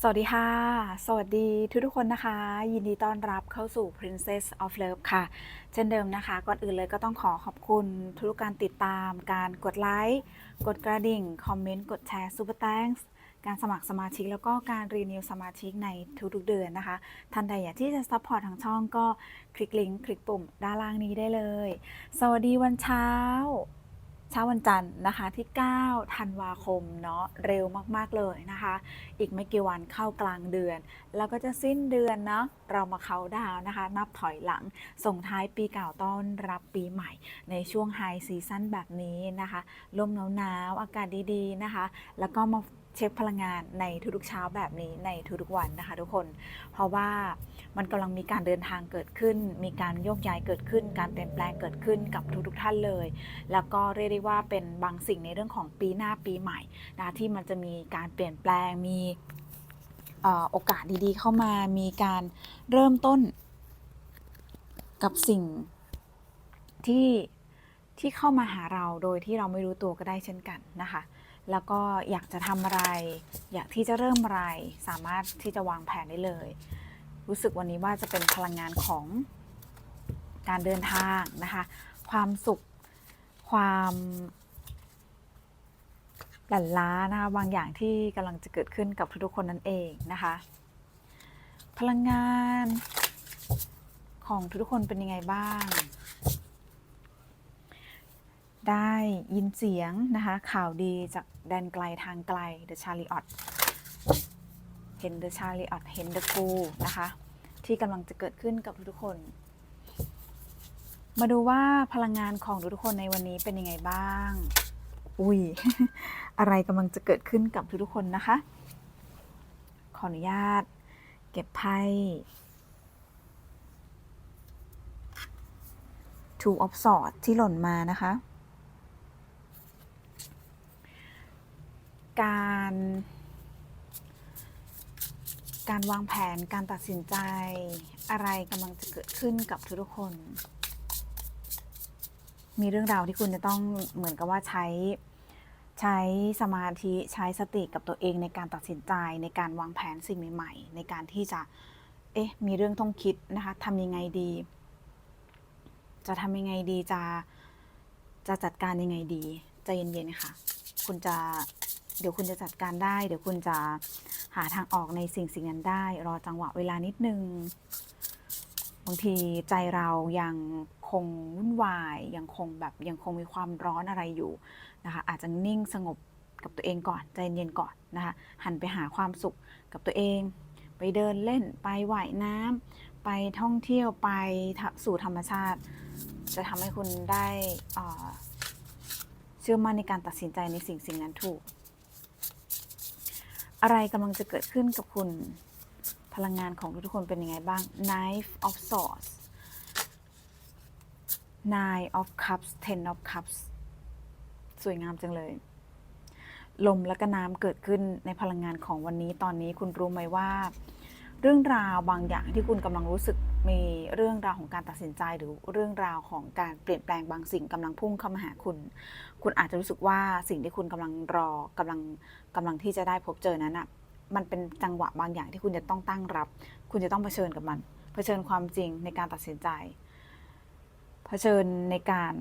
สวัสดีค่ะ สวัสดีทุกทุกๆคนนะคะ ยินดีต้อนรับเข้าสู่ Princess of Love ค่ะ เช่นเดิมนะคะ ก่อนอื่นเลยก็ต้องขอขอบคุณทุกการติดตาม การกดไลค์ กดกระดิ่ง คอมเมนต์ กดแชร์ Super Thanks การสมัครสมาชิกแล้วก็การรีนิวสมาชิกในทุกๆเดือนนะคะ ท่านใดอยากที่จะซัพพอร์ตทางช่องก็คลิกลิงก์คลิกปุ่มด้านล่างนี้ได้เลย สวัสดีวันเช้า เช้าวันจันทร์นะคะที่ 9 ธันวาคมเนาะเร็วมากๆเลยนะคะ อีกไม่กี่วันเข้ากลางเดือน แล้วก็จะสิ้นเดือนเนาะเรามาเขาดาวน์นะคะ นับถอยหลังส่งท้ายปีเก่าต้อนรับปีใหม่ ในช่วงไฮซีซั่นแบบนี้นะคะ ลมหนาวๆอากาศดีๆนะคะ แล้วก็มา เช็คพลังงานในทุกๆเช้าแบบนี้ในทุกๆวันนะคะทุกคน เพราะว่ามันกำลังมีการเดินทางเกิดขึ้น มีการโยกย้ายเกิดขึ้น การเปลี่ยนแปลงเกิดขึ้นกับทุกๆท่านเลย แล้วก็เรียกได้ว่าเป็นบางสิ่งในเรื่องของปีหน้าปีใหม่นะที่มันจะมีการเปลี่ยนแปลงมีโอกาสดีๆ เข้ามามีการเริ่มต้นกับสิ่งที่ที่เข้ามาหาเราโดยที่เราไม่รู้ตัวก็ได้เช่นกันนะคะ แล้วก็อยากจะทำอะไร อยากที่จะเริ่มอะไร สามารถที่จะวางแผนได้เลย รู้สึกวันนี้ว่าจะเป็นพลังงานของการเดินทางนะคะ ความสุข ความหลั่นล้านะคะบางอย่างที่กำลังจะเกิดขึ้นกับทุกๆคนนั่นเองนะคะ พลังงานของทุกๆคนเป็นยังไงบ้าง ได้ยินเสียงนะคะ ข่าวดีจากแดนไกลทางไกล The Chariot เห็น The Chariot เห็น The Fool นะคะ ที่กำลังจะเกิดขึ้นกับทุกๆคน มาดูว่าพลังงานของทุกๆคนในวันนี้เป็นยังไงบ้าง อุ้ยอะไรกำลังจะเกิดขึ้นกับทุกๆคนนะคะ ขออนุญาต เก็บไพ่ Two of Swords ที่หล่นมานะคะ การ การวางแผนการตัดสินใจ อะไรกำลังจะเกิดขึ้นกับทุกๆคน มีเรื่องราวที่คุณจะต้องเหมือนกับว่าใช้ใช้สมาธิใช้สติกับตัวเองในการตัดสินใจในการวางแผนสิ่งใหม่ ๆ ในการที่จะเอ๊ะมีเรื่องต้องคิดนะคะทำยังไงดี จะทำยังไงดีจะจะจัดการยังไงดีใจเย็นๆค่ะ คุณจะ เดี๋ยวคุณจะจัดการได้ เดี๋ยวคุณจะหาทางออกในสิ่งสิ่งนั้นได้ รอจังหวะเวลานิดนึง บางทีใจเรายังคงวุ่นวาย ยังคงแบบยังคงมีความร้อนอะไรอยู่นะคะ อาจจะนิ่งสงบกับตัวเองก่อน ใจเย็นก่อนนะคะ หันไปหาความสุขกับตัวเอง ไปเดินเล่น ไปว่ายน้ำไปท่องเที่ยว ไปสู่ธรรมชาติ จะทำให้คุณได้เอ่อเชื่อมั่นในการตัดสินใจในสิ่งสิ่งนั้นถูก อะไรกำลังจะเกิดขึ้นกับคุณ พลังงานของทุกคนเป็นยังไงบ้าง Knife of Swords Nine of Cups Ten of Cups สวยงามจังเลย ลมและก็น้ำเกิดขึ้นในพลังงานของวันนี้ตอนนี้คุณรู้ไหมว่า เรื่องราวบางอย่างที่คุณกำลังรู้สึก มีเรื่องราวของการตัดสินใจหรือเรื่องราวของการเปลี่ยนแปลงบางสิ่งกำลังพุ่งเข้ามาหาคุณ คุณอาจจะรู้สึกว่าสิ่งที่คุณกำลังรอกำลังกำลังที่จะได้พบเจอนั้นอะมันเป็นจังหวะบางอย่างที่คุณจะต้องตั้งรับ คุณจะต้องเผชิญกับมัน เผชิญความจริงในการตัดสินใจ เผชิญในการ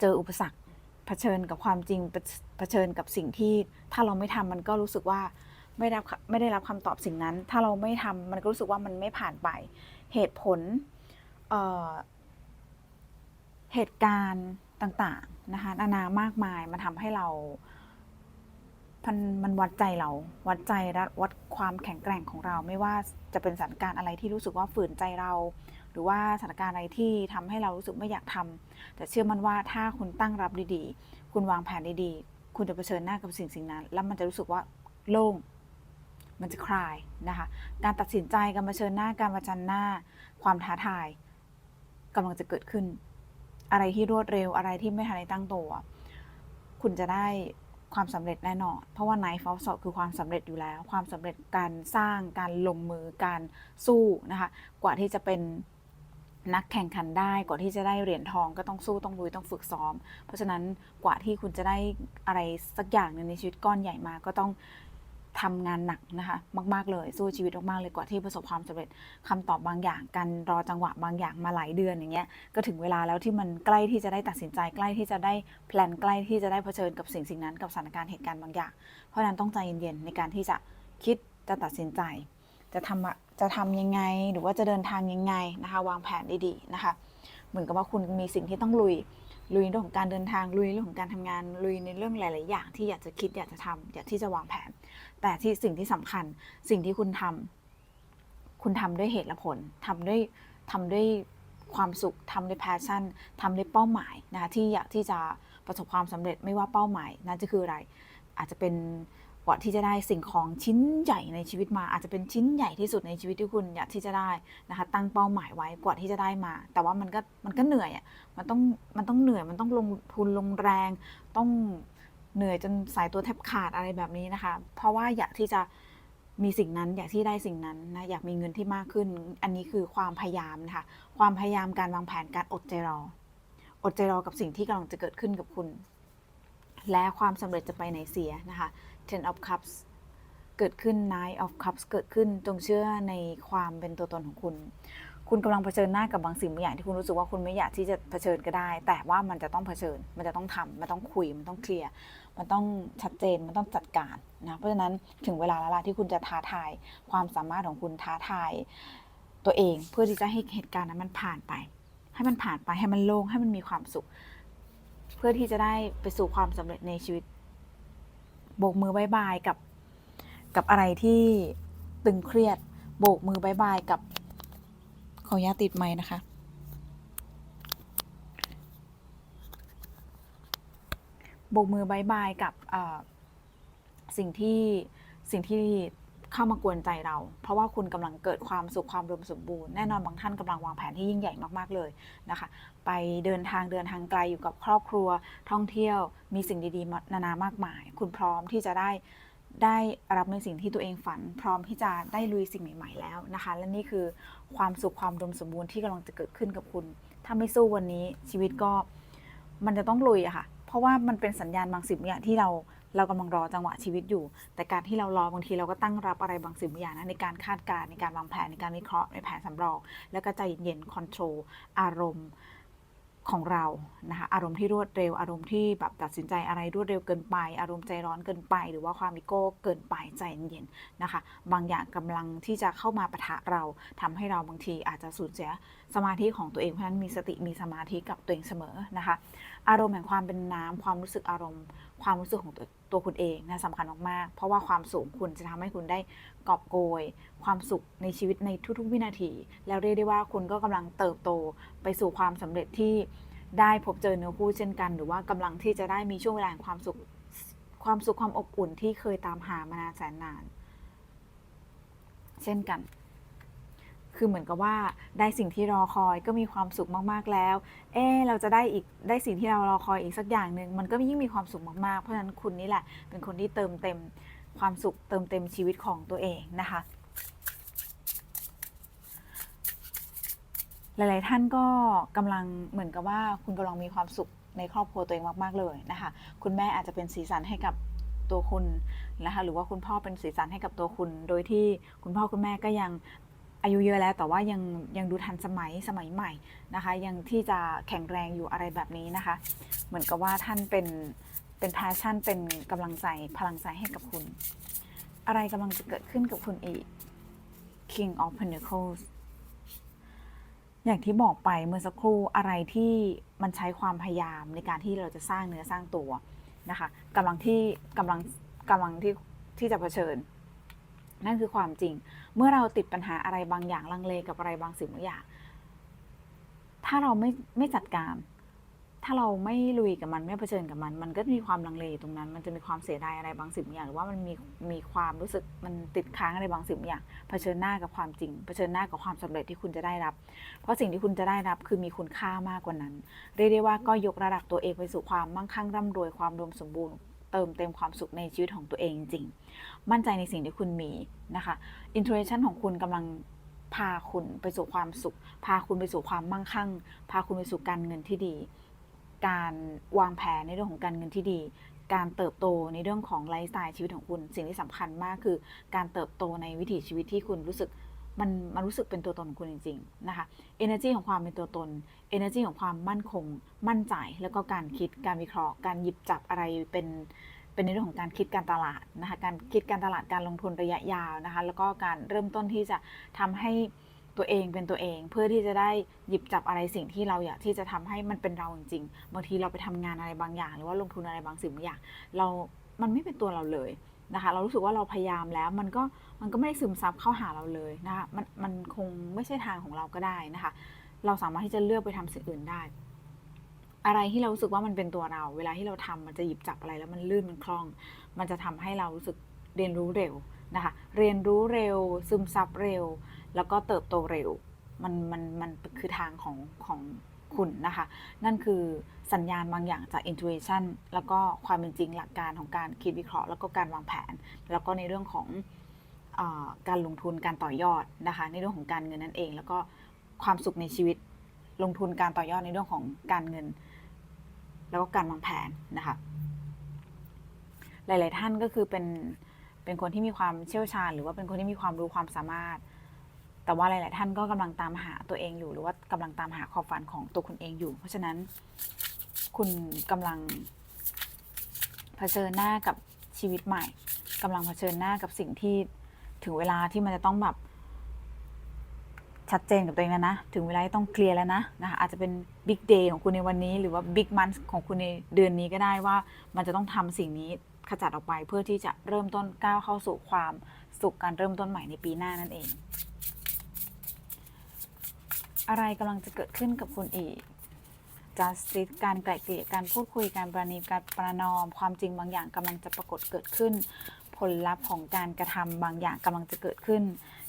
เจออุปสรรค เผชิญกับความจริง เผชิญกับสิ่งที่ถ้าเราไม่ทำมันก็รู้สึกว่า ไม่ได้รับไม่ได้รับคำตอบสิ่งนั้น ถ้าเราไม่ทำมันก็รู้สึกว่ามันไม่ผ่านไป เหตุผลเเหตุการณ์ต่างๆนะคะนานามากมายมันทำให้เรามันมันวัดใจเรา วัดใจและวัดความแข็งแกร่งของเรา ไม่ว่าจะเป็นสถานการณ์อะไรที่รู้สึกว่าฝืนใจเรา หรือว่าสถานการณ์อะไรที่ทำให้เรารู้สึกไม่อยากทำแต่เชื่อมันว่าถ้าคุณตั้งรับดีๆ คุณวางแผนดีๆ คุณจะเผชิญหน้ากับสิ่งสิ่งนั้น แล้วมันจะรู้สึกว่าโล่ง มันจะคลายนะคะ การตัดสินใจการมาเชิญหน้าการประจันหน้า ความท้าทายกำลังจะเกิดขึ้น อะไรที่รวดเร็วอะไรที่ไม่ทันได้ตั้งตัว คุณจะได้ความสำเร็จแน่นอน เพราะว่า Knife of Swords คือความสำเร็จอยู่แล้ว ความสำเร็จการสร้างการลงมือการสู้นะคะ กว่าที่จะเป็นนักแข่งขันได้ กว่าที่จะได้เหรียญทองก็ต้องสู้ต้องลุยต้องฝึกซ้อม เพราะฉะนั้นกว่าที่คุณจะได้อะไรสักอย่างนึงในชีวิตก้อนใหญ่มาก็ต้อง ทำงานหนักนะคะมากๆเลยสู้ชีวิตมากๆเลยกว่าที่ประสบความสำเร็จคำตอบบางอย่างการรอจังหวะบางอย่างมาหลายเดือนอย่างเงี้ยก็ถึงเวลาแล้วที่มันใกล้ที่จะได้ตัดสินใจใกล้ที่จะได้แพลนใกล้ที่จะได้เผชิญกับสิ่งสิ่งนั้นกับสถานการณ์เหตุการณ์บางอย่าง เพราะนั้นต้องใจเย็นๆในการที่จะคิดจะตัดสินใจ จะทำจะทำยังไงหรือว่าจะเดินทางยังไงนะคะ วางแผนดีๆนะคะ เหมือนกับว่าคุณมีสิ่งที่ต้องลุยลุยเรื่องของการเดินทางลุยเรื่องของการทำงานลุยในเรื่องหลาย ๆ อย่างที่อยากจะคิดอยากจะทำอยากที่จะวางแผน แต่ที่สิ่งที่สำคัญสิ่งที่คุณทำคุณทำด้วยเหตุและผลทำด้วยทำด้วยความสุขทำด้วยแพชชั่นทำด้วยเป้าหมายนะคะที่อยากที่จะประสบความสำเร็จไม่ว่าเป้าหมายนั้นจะคืออะไร อาจจะเป็นกว่าที่จะได้สิ่งของชิ้นใหญ่ในชีวิตมา อาจจะเป็นชิ้นใหญ่ที่สุดในชีวิตที่คุณอยากที่จะได้นะคะตั้งเป้าหมายไว้กว่าที่จะได้มา แต่ว่ามันก็มันก็เหนื่อยอะมันต้องมันต้องเหนื่อยมันต้องลงทุนลงแรงต้อง เหนื่อยจนสายตัวแทบขาดอะไรแบบนี้นะคะ เพราะว่าอยากที่จะมีสิ่งนั้นอยากที่ได้สิ่งนั้นนะอยากมีเงินที่มากขึ้น อันนี้คือความพยายามนะคะความพยายามการวางแผนการอดใจรอ อดใจรอกับสิ่งที่กำลังจะเกิดขึ้นกับคุณ และความสำเร็จจะไปไหนเสียนะคะ Ten of Cups เกิดขึ้น Nine of Cups เกิดขึ้นจงเชื่อในความเป็นตัวตนของคุณ คุณกำลังเผชิญหน้ากับบางสิ่งบางอย่างที่คุณรู้สึกว่าคุณไม่อยากที่จะเผชิญก็ได้ แต่ว่ามันจะต้องเผชิญ มันจะต้องทำมันต้องคุย มันต้องเคลียร์ มันต้องชัดเจน มันต้องจัดการนะ เพราะฉะนั้นถึงเวลาแล้วล่ะที่คุณจะท้าทายความสามารถของคุณท้าทายตัวเองเพื่อที่จะให้เหตุการณ์นั้นมันผ่านไป ให้มันผ่านไปให้มันโล่งให้มันมีความสุข เพื่อที่จะได้ไปสู่ความสำเร็จในชีวิตโบกมือบายบายกับกับอะไรที่ตึงเครียด โบกมือบายบายกับ ขออนุญาตติดไม้นะคะ โบกมือบายบายกับสิ่งที่สิ่งที่เข้ามากวนใจเรา เพราะว่าคุณกำลังเกิดความสุขความรวมสมบูรณ์แน่นอนบางท่านกำลังวางแผนที่ยิ่งใหญ่มากๆเลยนะคะ ไปเดินทางเดินทางไกลอยู่กับครอบครัวท่องเที่ยวมีสิ่งดีๆนานามากมาย คุณพร้อมที่จะได้ ได้รับในสิ่งที่ตัวเองฝัน พร้อมที่จะได้ลุยสิ่งใหม่ ๆ แล้วนะคะ และนี่คือความสุขความรมสมบูรณ์ที่กำลังจะเกิดขึ้นกับคุณ ถ้าไม่สู้วันนี้ชีวิตก็มันจะต้องลุยอะค่ะ เพราะว่ามันเป็นสัญญาณบางสิ่งบางอย่างที่เราเรากำลังรอจังหวะชีวิตอยู่ แต่การที่เรารอบางทีเราก็ตั้งรับอะไรบางสิ่งบางอย่างนะในการคาดการณ์ในการวางแผนในการวิเคราะห์ในแผนสำรอง แล้วก็ใจเย็นๆคอนโทรลอารมณ์ ของเรานะคะอารมณ์ที่รวดเร็ว อารมณ์ที่แบบตัดสินใจอะไรรวดเร็วเกินไป อารมณ์ใจร้อนเกินไป หรือว่าความอีโก้เกินไปใจเย็นๆนะคะ บางอย่างกำลังที่จะเข้ามาปะทะเราทำให้เราบางทีอาจจะสูญเสียสมาธิของตัวเองเพราะฉะนั้นมีสติมีสมาธิกับตัวเองเสมอนะคะ อารมณ์แห่งความเป็นน้ำความรู้สึกอารมณ์ความรู้สึกของตัว ตัวคุณเองนะสำคัญมากๆ เพราะว่าความสูงคุณจะทำให้คุณได้กอบโกย ความสุขในชีวิตในทุกๆ วินาที แล้วเรียกได้ว่าคุณก็กำลังเติบโตไปสู่ความสำเร็จที่ได้พบเจอเนื้อคู่เช่นกัน หรือว่ากำลังที่จะได้มีช่วงเวลาแห่งความสุขความสุขความอบอุ่นที่เคยตามหามานานแสนนาน เช่นกัน คือเหมือนกับว่าได้สิ่งที่รอคอยก็มีความสุขมากๆแล้ว เออเราจะได้อีกได้สิ่งที่เรารอคอยอีกสักอย่างหนึ่งมันก็ยิ่งมีความสุขมากๆ เพราะฉะนั้นคุณนี่แหละ เป็นคนที่เติมเต็มความสุขเติมเต็มชีวิตของตัวเองนะคะหลาย ๆ ท่านก็กำลังเหมือนกับว่าคุณกำลังมีความสุขในครอบครัวตัวเองมาก ๆ เลยนะคะ คุณแม่อาจจะเป็นสีสันให้กับตัวคุณนะคะ หรือว่าคุณพ่อเป็นสีสันให้กับตัวคุณ โดยที่คุณพ่อคุณแม่ก็ยัง อายุเยอะแล้วแต่ว่ายังยังดูทันสมัยสมัยใหม่นะคะ ยังที่จะแข็งแรงอยู่อะไรแบบนี้นะคะ เหมือนกับว่าท่านเป็นเป็นแพชชั่น เป็นกำลังใจพลังใจให้กับคุณ อะไรกำลังจะเกิดขึ้นกับคุณอีก King of Pentacles อย่างที่บอกไปเมื่อสักครู่อะไรที่มันใช้ความพยายามในการที่เราจะสร้างเนื้อสร้างตัวนะคะกำลังที่กำลังกำลังที่ที่จะเผชิญ นั่นคือความจริง เมื่อเราติดปัญหาอะไรบางอย่างลังเลกับอะไรบางสิ่งบางอย่าง ถ้าเราไม่ไม่จัดการ ถ้าเราไม่ลุยกับมันไม่เผชิญกับมัน มันก็มีความลังเลตรงนั้น มันจะมีความเสียดายอะไรบางสิ่งบางอย่างหรือว่ามันมีมีความรู้สึกมันติดค้างอะไรบางสิ่งบางอย่างเผชิญหน้ากับความจริงเผชิญหน้ากับความสำเร็จที่คุณจะได้รับ เพราะสิ่งที่คุณจะได้รับคือมีคุณค่ามากกว่านั้น เรียกได้ว่าก็ยกระดับตัวเองไปสู่ความมั่งคั่งร่ำรวยความรวมสมบูรณ์ เติมเต็มความสุขในชีวิตของตัวเองจริงๆ มั่นใจในสิ่งที่คุณมีนะคะอินท u เ t ชันของคุณกำลังพาคุณไปสู่ความสุข พาคุณไปสู่ความมั่งคั่ง พาคุณไปสู่การเงินที่ดี การวางแผนในเรื่องของการเงินที่ดี การเติบโตในเรื่องของไลฟ์สไตล์ชีวิตของคุณ สิ่งที่สำคัญมากคือ การเติบโตในวิถีชีวิตที่คุณรู้สึก มันมันรู้สึกเป็นตัวตนของคุณจริงๆนะคะ energy ของความเป็นตัวตน energy ของความมั่นคง มั่นใจ แล้วก็การคิด การวิเคราะห์ การหยิบจับอะไรเป็นเป็นในเรื่องของการคิดการตลาดนะคะ การคิดการตลาด การลงทุนระยะยาวนะคะ แล้วก็การเริ่มต้นที่จะทำให้ตัวเองเป็นตัวเอง เพื่อที่จะได้หยิบจับอะไรสิ่งที่เราอยากที่จะทำให้มันเป็นเราจริงๆ บางทีเราไปทำงานอะไรบางอย่าง หรือว่าลงทุนอะไรบางสิ่งบางอย่าง เรา มันไม่เป็นตัวเราเลย นะคะ เรารู้สึกว่าเราพยายามแล้วมันก็มันก็ไม่ได้ซึมซับเข้าหาเราเลยนะคะมันมันคงไม่ใช่ทางของเราก็ได้นะคะ เราสามารถที่จะเลือกไปทำสิ่งอื่นได้ อะไรที่เรารู้สึกว่ามันเป็นตัวเรา เวลาที่เราทำมันจะหยิบจับอะไรแล้วมันลื่นมันคล่อง มันจะทำให้เรารู้สึกเรียนรู้เร็วนะคะ เรียนรู้เร็ว ซึมซับเร็ว แล้วก็เติบโตเร็ว มันมันมันคือทางของของ คุณนะคะ นั่นคือสัญญาณบางอย่างจาก intuition แล้วก็ความเป็นจริงหลักการของการคิดวิเคราะห์ แล้วก็การวางแผน แล้วก็ในเรื่องของอการลงทุนการต่อยอดนะคะ ในเรื่องของการเงินนั่นเอง แล้วก็ความสุขในชีวิตลงทุนการต่อยอดในเรื่องของการเงิน แล้วก็การวางแผนนะคะหลาย ๆ ท่านก็คือเป็นเป็นคนที่มีความเชี่ยวชาญ หรือว่าเป็นคนที่มีความรู้ความสามารถ แต่ว่าหลาย ๆ ท่านก็กำลังตามหาตัวเองอยู่ หรือว่ากำลังตามหาความฝันของตัวคุณเองอยู่ เพราะฉะนั้นคุณกำลังเผชิญหน้ากับชีวิตใหม่กำลังเผชิญหน้ากับสิ่งที่ถึงเวลาที่มันจะต้องแบบชัดเจนกับตัวเองแล้วนะ ถึงเวลาที่ต้องเคลียร์แล้วนะนะคะอาจจะเป็นบิ๊กเดย์ของคุณในวันนี้ หรือว่าบิ๊กมันของคุณในเดือนนี้ก็ได้ว่า มันจะต้องทำสิ่งนี้ขจัดออกไปเพื่อที่จะเริ่มต้นก้าวเข้าสู่ความสุขการเริ่มต้นใหม่ในปีหน้านั่นเอง อะไรกำลังจะเกิดขึ้นกับคุณอีก justice การไกล่เกลี่ยการพูดคุยการประนีการประนอม ความจริงบางอย่างกำลังจะปรากฏเกิดขึ้น ผลลัพธ์ของการกระทำบางอย่างกำลังจะเกิดขึ้น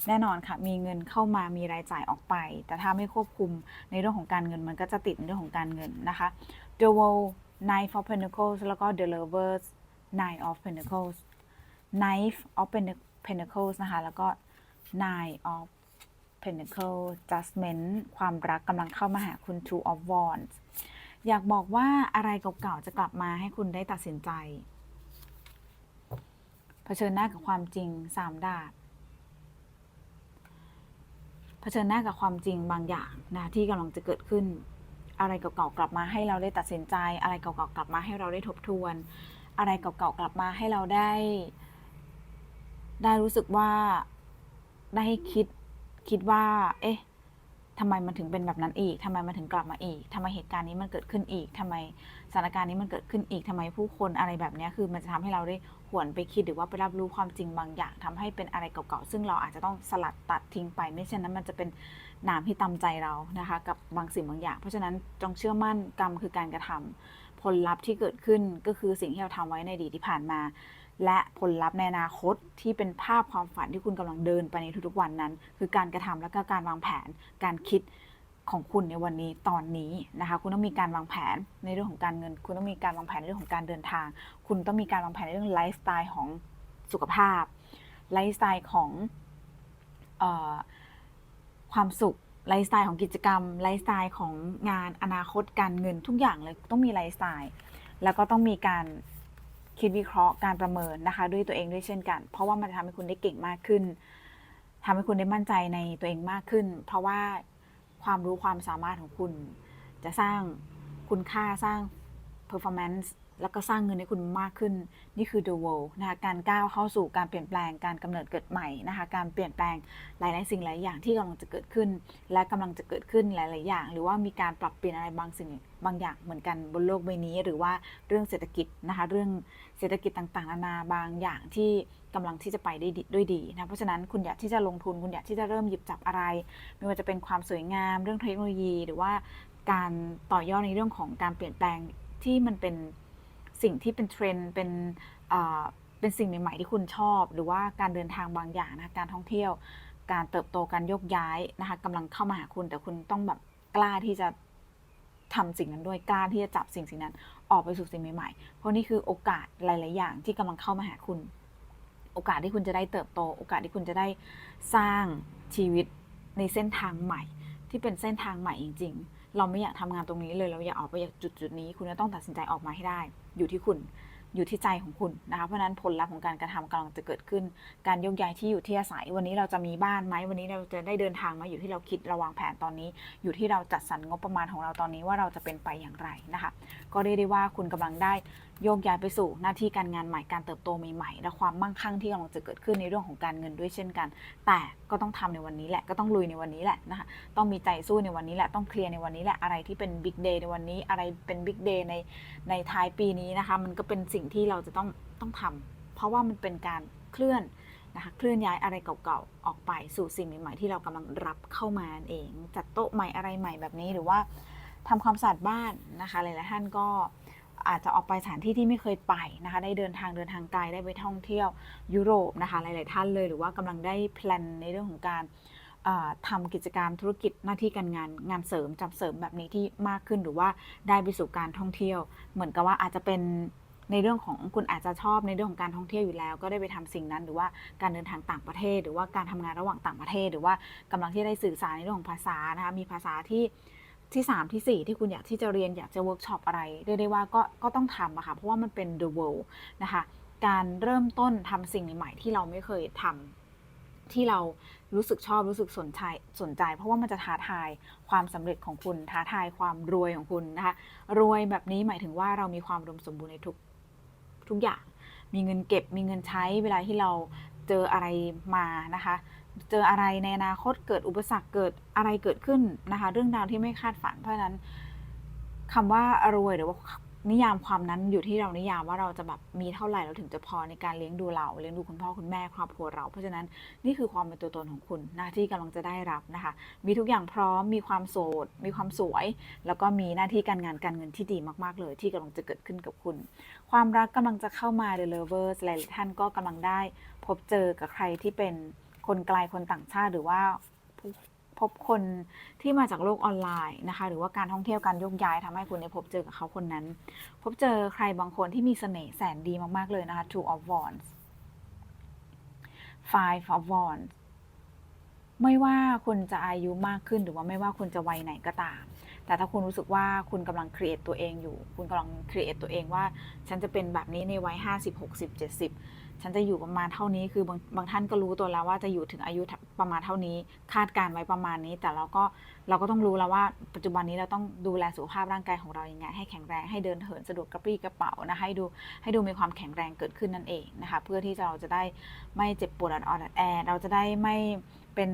แน่นอนค่ะ มีเงินเข้ามามีรายจ่ายออกไป แต่ถ้าไม่ควบคุมในเรื่องของการเงินมันก็จะติดในเรื่องของการเงินนะคะ The World Knife of Pentacles แล้วก็ The Lovers Nine of Pentacles Knife of Pentacles นะคะแล้วก็ Nine of Pentacle Judgment ความรักกำลังเข้ามาหาคุณ Two of Wands อยากบอกว่าอะไรเก่าๆจะกลับมาให้คุณได้ตัดสินใจ เผชิญหน้ากับความจริงสามดาบเผชิญหน้ากับความจริงบางอย่างนะที่กำลังจะเกิดขึ้น อะไรเก่าๆกลับมาให้เราได้ตัดสินใจ อะไรเก่าๆกลับมาให้เราได้ทบทวน อะไรเก่าๆกลับมาให้เราได้ ได้รู้สึกว่าได้คิด คิดว่า เอ๊ะทำไมมันถึงเป็นแบบนั้นอีกทำไมมันถึงกลับมาอีกทำไมเหตุการณ์นี้มันเกิดขึ้นอีกทำไมสถานการณ์นี้มันเกิดขึ้นอีกทำไมผู้คนอะไรแบบนี้คือมันจะทำให้เราได้หวนไปคิดหรือว่าไปรับรู้ความจริงบางอย่างทำให้เป็นอะไรเก่าๆซึ่งเราอาจจะต้องสลัดตัดทิ้งไป ไม่เช่นนั้นมันจะเป็นนามที่ตำใจเรานะคะ กับบางสิ่งบางอย่าง เพราะฉะนั้นจงเชื่อมั่นกรรมคือการกระทำ ลลัพธ์ที่เกิดขึ้นก็คือสิ่งที่เราทำไว้ในอดีตที่ผ่านมา และผลลัพธ์ในอนาคตที่เป็นภาพความฝันที่คุณกำลังเดินไปในทุกๆวันนั้น คือการกระทำและก็การวางแผนการคิดของคุณในวันนี้ตอนนี้นะคะคุณต้องมีการวางแผนในเรื่องของการเงิน คุณต้องมีการวางแผนในเรื่องของการเดินทาง คุณต้องมีการวางแผนในเรื่องไลฟ์สไตล์ของสุขภาพไลฟ์สไตล์ของออความสุข ไลฟ์สไตล์ของกิจกรรมไลฟ์สไตล์ของงานอนาคตการเงินทุกอย่างเลยต้องมีไลฟ์สไตล์แล้วก็ต้องมีการคิดวิเคราะห์การประเมินนะคะ ด้วยตัวเองด้วยเช่นกัน เพราะว่ามันจะทำให้คุณได้เก่งมากขึ้นทำให้คุณได้มั่นใจในตัวเองมากขึ้น เพราะว่าความรู้ความสามารถของคุณ จะสร้างคุณค่าสร้าง performance แล้วก็สร้างเงินให้คุณมากขึ้น นี่คือ the world นะคะการก้าวเข้าสู่การเปลี่ยนแปลงการกำเนิดเกิดใหม่นะคะการเปลี่ยนแปลงหลาย ๆ สิ่งหลายอย่างที่กำลังจะเกิดขึ้น และกำลังจะเกิดขึ้นหลาย ๆ อย่าง หรือว่ามีการปรับเปลี่ยนอะไรบางสิ่งบางอย่างเหมือนกันบนโลกใบนี้ หรือว่าเรื่องเศรษฐกิจนะคะเรื่องเศรษฐกิจต่าง ๆ นานาบางอย่างที่กำลังที่จะไปได้ด้วยดีนะเพราะฉะนั้นคุณอยากที่จะลงทุนคุณอยากที่จะเริ่มหยิบจับอะไร ไม่ว่าจะเป็นความสวยงาม เรื่องเทคโนโลยี หรือว่าการต่อยอดในเรื่องของการเปลี่ยนแปลงที่มันเป็น สิ่งที่เป็นเทรนด์เป็นเป็นสิ่งใหม่ๆที่คุณชอบ หรือว่าการเดินทางบางอย่างนะการท่องเที่ยว การเติบโตการยกย้ายนะคะกำลังเข้ามาหาคุณแต่คุณต้องแบบกล้าที่จะทำสิ่งนั้นด้วยกล้าที่จะจับสิ่งสิ่งนั้น ออกไปสู่สิ่งใหม่ๆ เพราะนี่คือโอกาสหลาย ๆ อย่างที่กำลังเข้ามาหาคุณ โอกาสที่คุณจะได้เติบโต โอกาสที่คุณจะได้สร้างชีวิตในเส้นทางใหม่ ที่เป็นเส้นทางใหม่จริง ๆ เราไม่อยากทำงานตรงนี้เลยเราอยากออกไปจากจุดจุดนี้ คุณจะต้องตัดสินใจออกมาให้ได้ อยู่ที่คุณอยู่ที่ใจของคุณนะคะเพราะนั้นผลลัพธ์ของการกระทำกำลังจะเกิดขึ้น การยกย้ายที่อยู่ที่อาศัย วันนี้เราจะมีบ้านไหมวันนี้เราจะได้เดินทางมาอยู่ที่เราคิดระวางแผนตอนนี้ อยู่ที่เราจัดสรรงบประมาณของเราตอนนี้ว่าเราจะเป็นไปอย่างไรนะคะ ก็เรียกได้ว่าคุณกำลังได้ โยกย้ายไปสู่หน้าที่การงานใหม่การเติบโตใหม่ๆ และความมั่งคั่งที่กำลังจะเกิดขึ้นในเรื่องของการเงินด้วยเช่นกัน แต่ก็ต้องทำในวันนี้แหละก็ต้องลุยในวันนี้แหละนะคะต้องมีใจสู้ในวันนี้แหละต้องเคลียร์ในวันนี้แหละอะไรที่เป็นบิ๊กเดย์ในวันนี้อะไรเป็นบิ๊กเดย์ในในท้ายปีนี้นะคะมันก็เป็นสิ่งที่เราจะต้องต้องทำเพราะว่ามันเป็นการเคลื่อนนะคะเคลื่อนย้ายอะไรเก่าๆออกไปสู่สิ่งใหม่ๆที่เรากำลังรับเข้ามานั่นเอง จัดโต๊ะใหม่อะไรใหม่แบบนี้หรือว่าทำความสะอาดบ้านนะคะหลายๆท่านก็ อาจจะออกไปสถานที่ที่ไม่เคยไปนะคะได้เดินทางเดินทางไกลได้ไปท่องเที่ยวยุโรปนะคะหลาย ๆ ท่านเลยหรือว่ากำลังได้แพลนในเรื่องของการอ่าทำกิจกรรมธุรกิจหน้าที่การงานงานเสริมจับเสริมแบบนี้ที่มากขึ้นหรือว่าได้ไปสู่การท่องเที่ยว เหมือนกับว่าอาจจะเป็นในเรื่องของคุณอาจจะชอบในเรื่องของการท่องเที่ยวอยู่แล้ว ก็ได้ไปทำสิ่งนั้น หรือว่าการเดินทางต่างประเทศ หรือว่าการทำงานระหว่างต่างประเทศ หรือว่ากำลังที่ได้สื่อสารในเรื่องของภาษานะคะมีภาษาที่ ที่สามที่สี่ที่คุณอยากที่จะเรียนอยากจะเวิร์กช็อปอะไรเรียกได้ว่าก็ก็ต้องทำอะค่ะเพราะว่ามันเป็น the world นะคะการเริ่มต้นทำสิ่งใหม่ที่เราไม่เคยทำที่เรารู้สึกชอบรู้สึกสนใจสนใจ เพราะว่ามันจะท้าทายความสำเร็จของคุณท้าทายความรวยของคุณนะคะรวยแบบนี้หมายถึงว่าเรามีความอุดมสมบูรณ์ในทุกทุกอย่าง มีเงินเก็บมีเงินใช้เวลาที่เราเจออะไรมานะคะ เจออะไรในอนาคตเกิดอุปสรรคเกิดอะไรเกิดขึ้นนะคะ เรื่องราวที่ไม่คาดฝัน เพราะฉะนั้นคำว่ารวยหรือว่านิยามความนั้นอยู่ที่เรานิยามว่าเราจะแบบมีเท่าไหร่เราถึงจะพอในการเลี้ยงดูเราเลี้ยงดูคุณพ่อคุณแม่ครอบครัวเรา เพราะฉะนั้นนี่คือความเป็นตัวตนของคุณนะที่กำลังจะได้รับนะคะ มีทุกอย่างพร้อมมีความโสด มีความสวย แล้วก็มีหน้าที่การงานการเงินที่ดีมากๆเลย ที่กำลังจะเกิดขึ้นกับคุณ ความรักกำลังจะเข้ามา The Lovers หลายท่านก็กำลังได้พบเจอกับใครที่เป็น คนไกลคนต่างชาติหรือว่าพบคนที่มาจากโลกออนไลน์นะคะ หรือว่าการท่องเที่ยวการโยกย้ายทำให้คุณได้พบเจอกับเขาคนนั้น พบเจอใครบางคนที่มีเสน่ห์แสนดีมากๆเลยนะคะ Two of Wands Five of Wands ไม่ว่าคุณจะอายุมากขึ้นหรือว่าไม่ว่าคุณจะวัยไหนก็ตาม แต่ถ้าคุณรู้สึกว่าคุณกำลังครีเอทตัวเองอยู่ คุณกำลังครีเอทตัวเองว่า ฉันจะเป็นแบบนี้ในวัย 50 60 70 ฉันจะอยู่ประมาณเท่านี้คือบางบางท่านก็รู้ตัวแล้วว่าจะอยู่ถึงอายุประมาณเท่านี้ คาดการไว้ประมาณนี้ แต่เราก็ เราก็ต้องรู้แล้วว่าปัจจุบันนี้เราต้องดูแลสุขภาพร่างกายของเรายังไง ให้แข็งแรงให้เดินเหินสะดวกกระปรี้กระเป๋านะให้ดูให้ดูมีความแข็งแรงเกิดขึ้นนั่นเองนะคะเพื่อที่เราจะได้ไม่เจ็บปวดอ่อดๆแอเราจะได้ไม่เป็น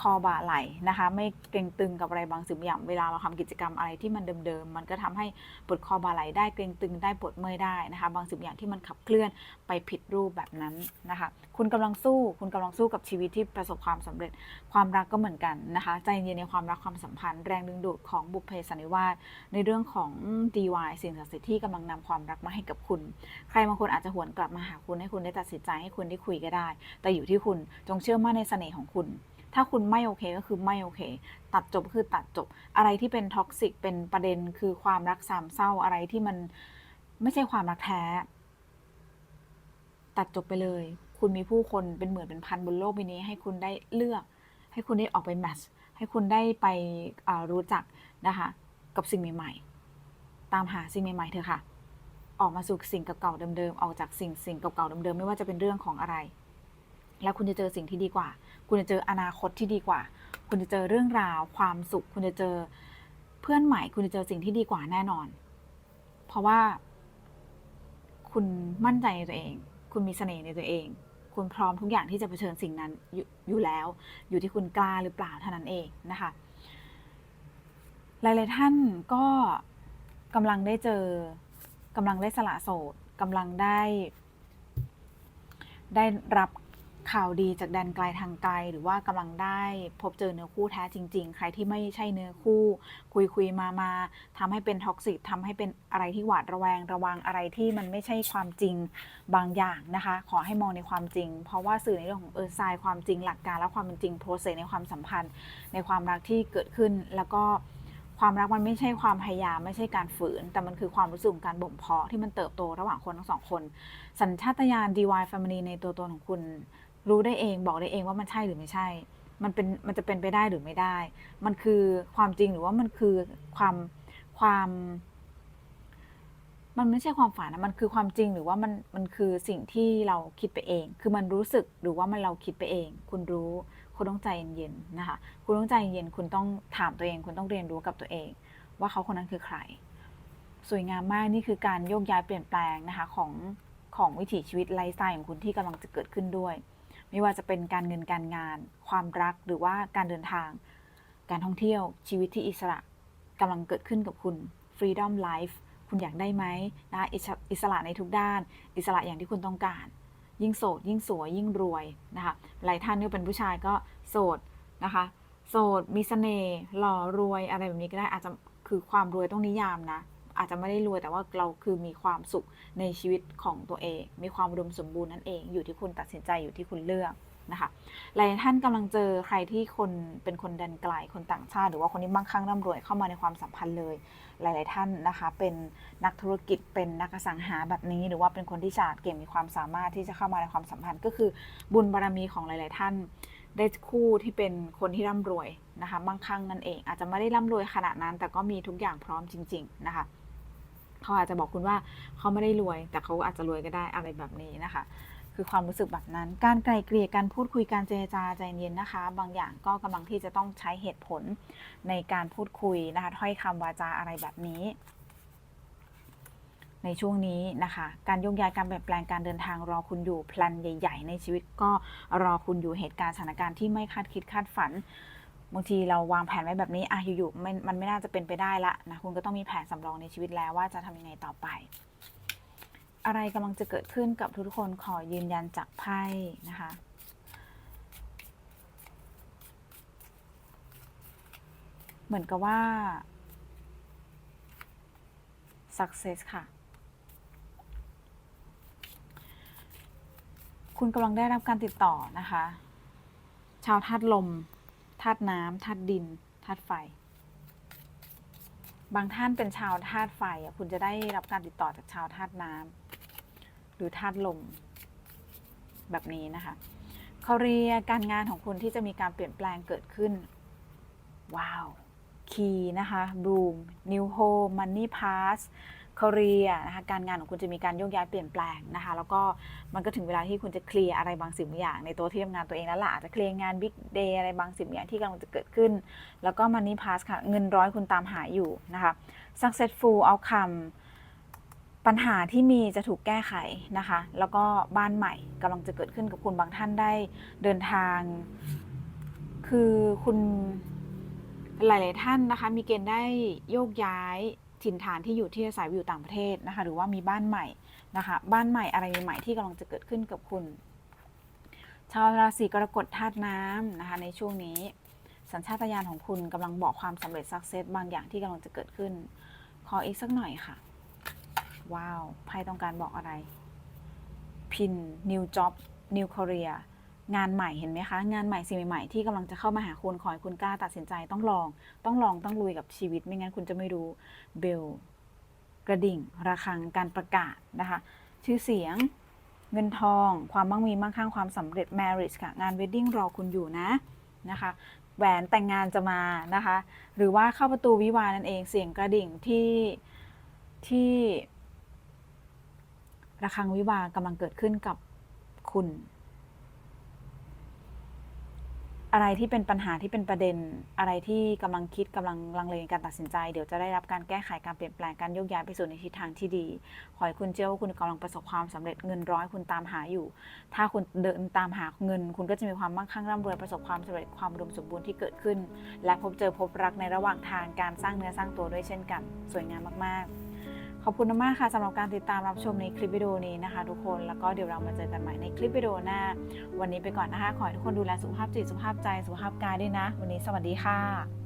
คอบ่าไหลนะคะไม่เกร็งตึงกับอะไรบางสิ่งบางอย่างเวลาเราทำกิจกรรมอะไรที่มันเดิมๆมันก็ทำให้ปวดคอบ่าไหลได้เกร็งตึงได้ปวดเมื่อยได้นะคะ บางสิ่งบางอย่างที่มันขับเคลื่อนไปผิดรูปแบบนั้นนะคะ คุณกำลังสู้คุณกำลังสู้กับชีวิตที่ประสบความสำเร็จความรักก็เหมือนกันนะคะ ใจเย็นในความรักความสัมพันธ์แรงดึงดูดของบุพเพสันนิวาสในเรื่องของ DY สิ่งศักดิ์สิทธิ์ที่กำลังนำความรักมาให้กับคุณ ใครบางคนอาจจะหวนกลับมาหาคุณให้คุณได้ตัดสินใจให้คุณได้คุยก็ได้ แต่อยู่ที่คุณจงเชื่อมั่นในเสน่ห์ของคุณ ถ้าคุณไม่โอเคก็คือไม่โอเค ตัดจบคือตัดจบ อะไรที่เป็นท็อกซิกเป็นประเด็นคือความรักสามเศร้าอะไรที่มันไม่ใช่ความรักแท้ ตัดจบไปเลย คุณมีผู้คนเป็นหมื่นเป็นพันบนโลกใบนี้ ให้คุณได้เลือก ให้คุณได้ออกไปแมทช์ ให้คุณได้ไปรู้จักนะคะกับสิ่งใหม่ๆ ตามหาสิ่งใหม่ๆเถอะค่ะ ออกมาสู่สิ่งเก่าๆเดิมๆ ออกจากสิ่งสิ่งเก่าๆเดิมๆ ไม่ว่าจะเป็นเรื่องของอะไร แล้วคุณจะเจอสิ่งที่ดีกว่า คุณจะเจออนาคตที่ดีกว่า คุณจะเจอเรื่องราว ความสุข คุณจะเจอเพื่อนใหม่ คุณจะเจอสิ่งที่ดีกว่าแน่นอน เพราะว่า คุณมั่นใจในตัวเอง คุณมีเสน่ห์ในตัวเอง คุณพร้อมทุกอย่างที่จะเผชิญสิ่งนั้นอยอยู่แล้ว อยู่ที่คุณกล้าหรือเปล่าเท่านั้นเองนะคะ หลายๆท่านก็กำลังได้เจอกำลังได้สละโสดกำลังได้ ได้รับ ข่าวดีจากแดนไกลทางไกล หรือว่ากำลังได้พบเจอเนื้อคู่แท้จริง ๆ ใครที่ไม่ใช่เนื้อคู่ คุยคุยมามาทำให้เป็นท็อกซิกทำให้เป็นอะไรที่หวาดระแวงระวังอะไรที่มันไม่ใช่ความจริงบางอย่างนะคะ ขอให้มองในความจริง เพราะว่าสื่อในเรื่องของเออไซน์ความจริงหลักการและความเป็นจริงโปรเซสในความสัมพันธ์ ในความรักที่เกิดขึ้นแล้วก็ความรักมันไม่ใช่ความพยายามไม่ใช่การฝืน แต่มันคือความรู้สึกของการบ่มเพาะที่มันเติบโตระหว่างคนทั้งสองคน สัญชาตญาณ DY Family ในตัวตนของคุณ รู้ได้เองบอกได้เองว่ามันใช่หรือไม่ใช่ มันเป็นมันจะเป็นไปได้หรือไม่ได้ มันคือความจริงหรือว่ามันคือความความ มันไม่ใช่ความฝันนะมันคือความจริงหรือว่ามันมันคือสิ่งที่เราคิดไปเอง คือมันรู้สึกหรือว่ามันเราคิดไปเอง คุณรู้คุณต้องใจเย็นๆนะคะ คุณต้องใจเย็นคุณต้องถามตัวเอง คุณต้องเรียนรู้กับตัวเอง ว่าเขาคนนั้นคือใคร สวยงามมากนี่คือการโยกย้ายเปลี่ยนแปลงนะคะของของวิถีชีวิตไลฟ์สไตล์ของคุณที่กำลังจะเกิดขึ้นด้วย ไม่ว่าจะเป็นการเงินการงาน ความรักหรือว่าการเดินทาง การท่องเที่ยวชีวิตที่อิสระกำลังเกิดขึ้นกับคุณ Freedom Life คุณอยากได้ไหมนะอิสระในทุกด้าน อิสระอย่างที่คุณต้องการ ยิ่งโสด ยิ่งสวยยิ่งรวยนะคะหลายท่านเนี่ยเป็นผู้ชายก็โสดนะคะโสดมีเสน่ห์หล่อรวยอะไรแบบนี้ก็ได้อาจจะคือความรวยต้องนิยามนะ อาจจะไม่ได้รวยแต่ว่าเราคือมีความสุขในชีวิตของตัวเอง มีความอุดมสมบูรณ์นั่นเอง อยู่ที่คุณตัดสินใจอยู่ที่คุณเลือกนะคะหลายท่านกำลังเจอใครที่คนเป็นคนแดนไกลคนต่างชาติ หรือว่าคนที่มั่งคั่งร่ำรวยเข้ามาในความสัมพันธ์เลย หลาย ๆ ท่านนะคะเป็นนักธุรกิจเป็นนักสังหาแบบนี้ หรือว่าเป็นคนที่ฉลาดเก่งมีความสามารถที่จะเข้ามาในความสัมพันธ์ ก็คือบุญบารรมีของหลาย ๆ ท่าน ได้คู่ที่เป็นคนที่ร่ำรวยนะคะมั่งคั่งนั่นเอง อาจจะไม่ได้ร่ำรวยขนาดนั้น แต่ก็มีทุกอย่างพร้อมจริง ๆ นะคะ เขาอาจจะบอกคุณว่าเขาไม่ได้รวย แต่เขาอาจจะรวยก็ได้อะไรแบบนี้นะคะ คือความรู้สึกแบบนั้น การไกลเกลี่ยการพูดคุยการเจรจาใจเย็นนะคะ บางอย่างก็กำลังที่จะต้องใช้เหตุผลในการพูดคุยนะคะถ้อยคำวาจาอะไรแบบนี้ในช่วงนี้นะคะ การยกย้ายการเปลี่ยนแปลงการเดินทางรอคุณอยู่แพลนใหญ่ ๆ ในชีวิตก็รอคุณอยู่เหตุการณ์สถานการณ์ที่ไม่คาดคิดคาดฝัน บางทีเราวางแผนไว้แบบนี้อะอยู่ๆมันมันไม่น่าจะเป็นไปได้ละนะคุณก็ต้องมีแผนสำรองในชีวิตแล้วว่าจะทำยังไงต่อไป อะไรกำลังจะเกิดขึ้นกับทุกคนขอยืนยันจากไพ่นะคะเหมือนกับว่า success ค่ะ คุณกำลังได้รับการติดต่อนะคะ ชาวธาตุลม ธาตุน้ำธาตุดินธาตุไฟ บางท่านเป็นชาวธาตุไฟคุณจะได้รับการติดต่อจากชาวธาตุน้ำหรือธาตุลมแบบนี้นะคะคาเรียการงานของคุณที่จะมีการเปลี่ยนแปลงเกิดขึ้น ว้าวคีย์นะคะบูมนิวโฮมันนี่พาส คเรียนะคะการงานของคุณจะมีการโยกย้ายเปลี่ยนแปลงนะคะ แล้วก็มันก็ถึงเวลาที่คุณจะเคลียร์อะไรบางสิ่งบางอย่าง ในตัวที่ทำงานตัวเองแล้วล่ะอาจจะเคลียร์งานบิ๊กเดย์อะไรบางสิ่งบางอย่างที่กำลังจะเกิดขึ้น แล้วก็มันนี่พาสค่ะเงินร้อยคุณตามหาอยู่นะคะ successful outcome ปัญหาที่มีจะถูกแก้ไขนะคะ แล้วก็บ้านใหม่กำลังจะเกิดขึ้นกับคุณบางท่านได้เดินทาง คือคุณหลาย ๆ ท่านนะคะ มีเกณฑ์ได้โยกย้าย ถิ่นฐานที่อยู่ที่อาศัยอยู่ต่างประเทศนะคะ หรือว่ามีบ้านใหม่นะคะ บ้านใหม่อะไรใหม่ที่กำลังจะเกิดขึ้นกับคุณ ชาวราศีกรกฎธาตุน้ำนะคะ ในช่วงนี้ สัญชาตญาณของคุณกำลังบอกความสำเร็จสักเซสบางอย่างที่กำลังจะเกิดขึ้น ขออีกสักหน่อยค่ะ ว้าวไพ่ต้องการบอกอะไร พิน new job new career งานใหม่เห็นไหมคะ งานใหม่สิ่งใหม่ๆที่กำลังจะเข้ามาหาคุณขอให้คุณกล้าตัดสินใจต้องลอง ต้องลองต้องลุยกับชีวิตไม่งั้นคุณจะไม่รู้เบลกระดิ่ง ระฆังการประกาศนะคะ ชื่อเสียงเงินทอง ความมั่งมีมั่งคั่งความสำเร็จ marriage ค่ะ งาน wedding รอคุณอยู่นะนะคะแหวนแต่งงานจะมานะคะ หรือว่าเข้าประตูวิวานั่นเองเสียงกระดิ่งที่ที่ระฆังวิวากำลังเกิดขึ้นกับคุณ อะไรที่เป็นปัญหาที่เป็นประเด็น อะไรที่กำลังคิดกำลังลังเลในการตัดสินใจ เดี๋ยวจะได้รับการแก้ไขการเปลี่ยนแปลงการโยกย้ายไปสู่ในทิศทางที่ดี ขอให้คุณเชื่อว่าคุณกำลังประสบความสำเร็จเงินร้อยคุณตามหาอยู่ ถ้าคุณเดินตามหาเงิน คุณก็จะมีความมั่งคั่งร่ำรวยประสบความสำเร็จความอุมสมบูรณ์ที่เกิดขึ้น และพบเจอพบรักในระหว่างทางการสร้างเนื้อสร้างตัวด้วยเช่นกัน สวยงามมากๆ ขอบคุณมากค่ะสำหรับการติดตามรับชมในคลิปวิดีโอนี้นะคะ ทุกคนแล้วก็เดี๋ยวเรามาเจอกันใหม่ในคลิปวิดีโอหน้า วันนี้ไปก่อนนะคะ ขอให้ทุกคนดูแลสุขภาพจิตสุขภาพใจสุขภาพกายด้วยนะ วันนี้สวัสดีค่ะ